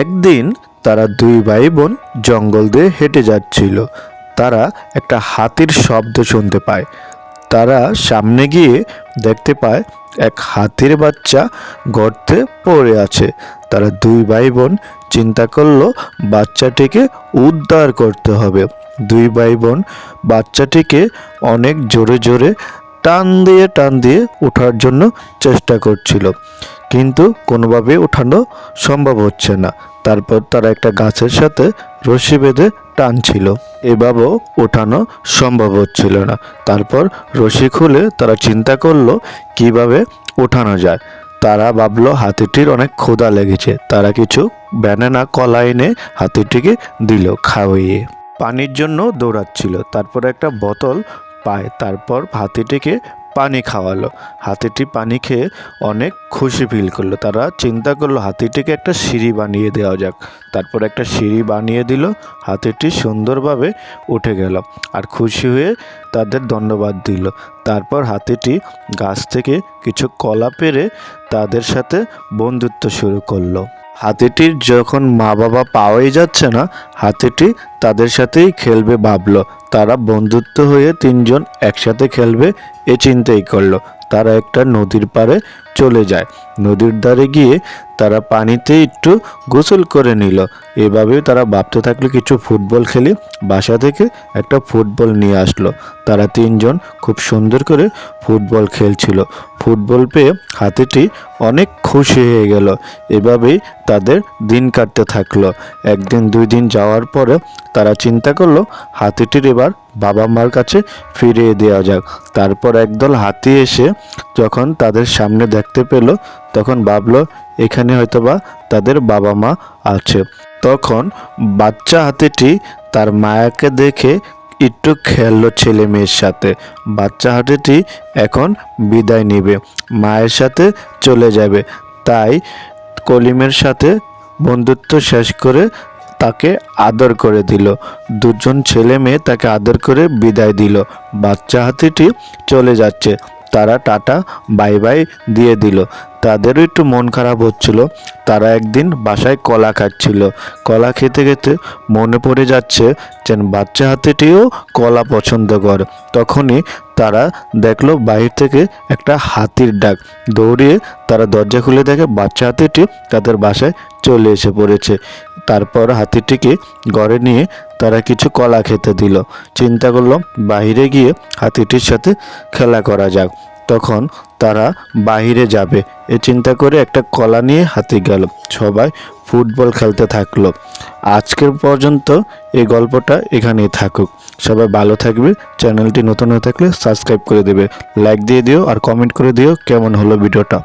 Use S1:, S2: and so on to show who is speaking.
S1: একদিন তারা দুই ভাই বোন জঙ্গল দিয়ে হেঁটে যাচ্ছিল। তারা একটা হাতির শব্দ শুনতে পায়। তারা সামনে গিয়ে দেখতে পায়, এক হাতির বাচ্চা গর্তে পড়ে আছে। তারা দুই ভাই বোন চিন্তা করল, বাচ্চাটিকে উদ্ধার করতে হবে। দুই ভাই বোন বাচ্চাটিকে অনেক জোরে জোরে টান দিয়ে টান দিয়ে ওঠার জন্য চেষ্টা করছিল। কিন্তু কোনোভাবে ওঠানো সম্ভব হচ্ছে না। তারপর তারা একটা গাছের সাথে রশি বেঁধে টানছিল। এভাবেও ওঠানো সম্ভব হচ্ছিল না। তারপর রশি খুলে তারা চিন্তা করল, কীভাবে ওঠানো যায়? তারা ভাবলো, হাতিটির অনেক ক্ষুধা লেগেছে। তারা কিছু ব্যানানা, কলা এনে হাতিটিকে দিল খাওয়িয়ে। পানির জন্য দৌড়াচ্ছিল। তারপর একটা বোতল পায়। তারপর হাতিটিকে পানি খাওয়ালো। হাতিটি পানি খেয়ে অনেক খুশি ফিল করল। তারা চিন্তা করল, হাতিটিকে একটা সিঁড়ি বানিয়ে দেওয়া যাক। তারপর একটা সিঁড়ি বানিয়ে দিল। হাতিটি সুন্দরভাবে উঠে গেল আর খুশি হয়ে তাদের ধন্যবাদ দিল। তারপর হাতিটি গাছ থেকে কিছু কলা পেরে তাদের সাথে বন্ধুত্ব শুরু করল। হাতিটির যখন মা বাবা পাওয়াই যাচ্ছে না, হাতিটি তাদের সাথেই খেলবে ভাবলো। তারা বন্ধুত্ব হয়ে তিনজন একসাথে খেলবে, এ চিন্তাই করল। তারা একটা নদীর পাড়ে চলে যায়। নদীর ধারে গিয়ে তারা পানিতে একটু গোসল করে নিল। এভাবে তারা ভাবতে থাকল কিছু ফুটবল খেলি বাসা থেকে একটা ফুটবল নিয়ে আসলো। তারা তিনজন খুব সুন্দর করে ফুটবল খেলছিল। ফুটবল পেয়ে হাতিটি অনেক খুশি হয়ে গেল। এভাবেই তাদের দিন কাটতে থাকল। একদিন দুই দিন যাওয়ার পরে তারা চিন্তা করল, হাতিটির এবার বাবা মার কাছে ফিরিয়ে দেওয়া যাক। তারপর একদল হাতি এসে যখন তাদের সামনে দেখতে পেল, তখন ভাবলো, এখানে হয়তোবা তাদের বাবা মা আছে। তখন বাচ্চা হাতিটি তার মায়াকে দেখে একটু খেললো ছেলে মেয়ের সাথে। বাচ্চা হাতিটি এখন বিদায় নিবে, মায়ের সাথে চলে যাবে। তাই কলিমের সাথে বন্ধুত্ব শেষ করে তাকে আদর করে দিল। দুজন ছেলে মেয়ে তাকে আদর করে বিদায় দিল। বাচ্চা হাতিটি চলে যাচ্ছে। তারা টাটা, বাই বাই দিয়ে দিল। তাদেরও একটু মন খারাপ হচ্ছিল। তারা একদিন বাসায় কলা খাচ্ছিল। কলা খেতে খেতে মনে পড়ে যাচ্ছে যেন বাচ্চা হাতিটিও কলা পছন্দ করে। তখনই তারা দেখল বাইরে থেকে একটা হাতির ডাক। দৌড়িয়ে তারা দরজা খুলে দেখে বাচ্চা হাতিটি তাদের বাসায় চলে এসে পড়েছে। তারপর হাতিটিকে ঘরে নিয়ে তারা কিছু কলা খেতে দিল। চিন্তা করল বাইরে গিয়ে হাতিটির সাথে খেলা করা যাক। তখন তারা বাইরে যাবে। এ চিন্তা করে একটা কলা নিয়ে হাতি গেল। সবাই ফুটবল খেলতে থাকল। আজকের পর্যন্ত এই গল্পটা এখানেই থাকুক। সবাই ভালো থাকবে। চ্যানেলটি নতুন হয়ে থাকলে সাবস্ক্রাইব করে দেবে। লাইক দিয়ে দিও আর কমেন্ট করে দিও কেমন হলো ভিডিওটা।